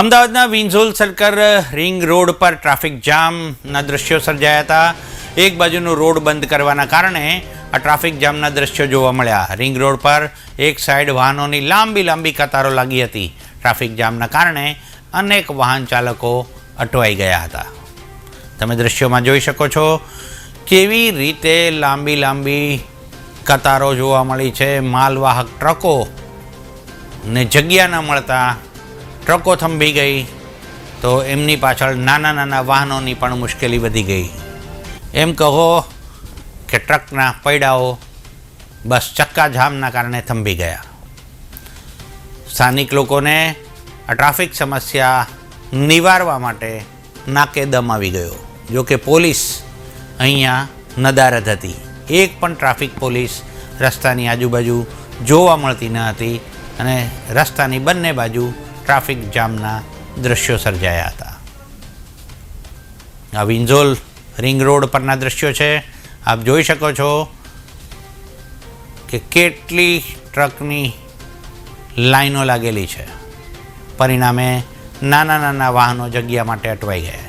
અમદાવાદના Vinzol circle ring road પર traffic જામના દ્રશ્યો સર્જાયા હતા. એક બાજુનું રોડ બંધ કરવાના કારણે આ ટ્રાફિક જામના દ્રશ્યો જોવા મળ્યા. રિંગ રોડ પર એક સાઈડ વાહનોની લાંબી લાંબી કતારો લાગી હતી. ટ્રાફિક જામના કારણે અનેક વાહન ચાલકો અટવાઈ ગયા હતા. તમે દ્રશ્યોમાં જોઈ શકો છો કેવી રીતે લાંબી લાંબી કતારો જોવા મળી છે. માલવાહક ટ્રકો ને જગ્યા ન મળતા ટ્રકો થંભી ગઈ તો એમની પાછળ નાના નાના વાહનોની પણ મુશ્કેલી વધી ગઈ. એમ કહો કે ટ્રકના પૈડાઓ બસ ચક્કાજામના કારણે થંભી ગયા. સ્થાનિક લોકોને આ ટ્રાફિક સમસ્યા નિવારવા માટે નાકે દમ આવી ગયો. જો કે પોલીસ અહીંયા નદારદ હતી. એક પણ ટ્રાફિક પોલીસ રસ્તાની આજુબાજુ જોવા મળતી ન હતી અને રસ્તાની બંને બાજુ ટ્રાફિક જામના દ્રશ્યો સર્જાયા હતા. આ વિંઝોલ રિંગ રોડ પરના દ્રશ્યો છે. આપ જોઈ શકો છો કે કેટલી ટ્રકની લાઈનો લાગેલી છે. પરિણામે નાના નાના વાહનો જગ્યા માટે અટવાઈ ગયા.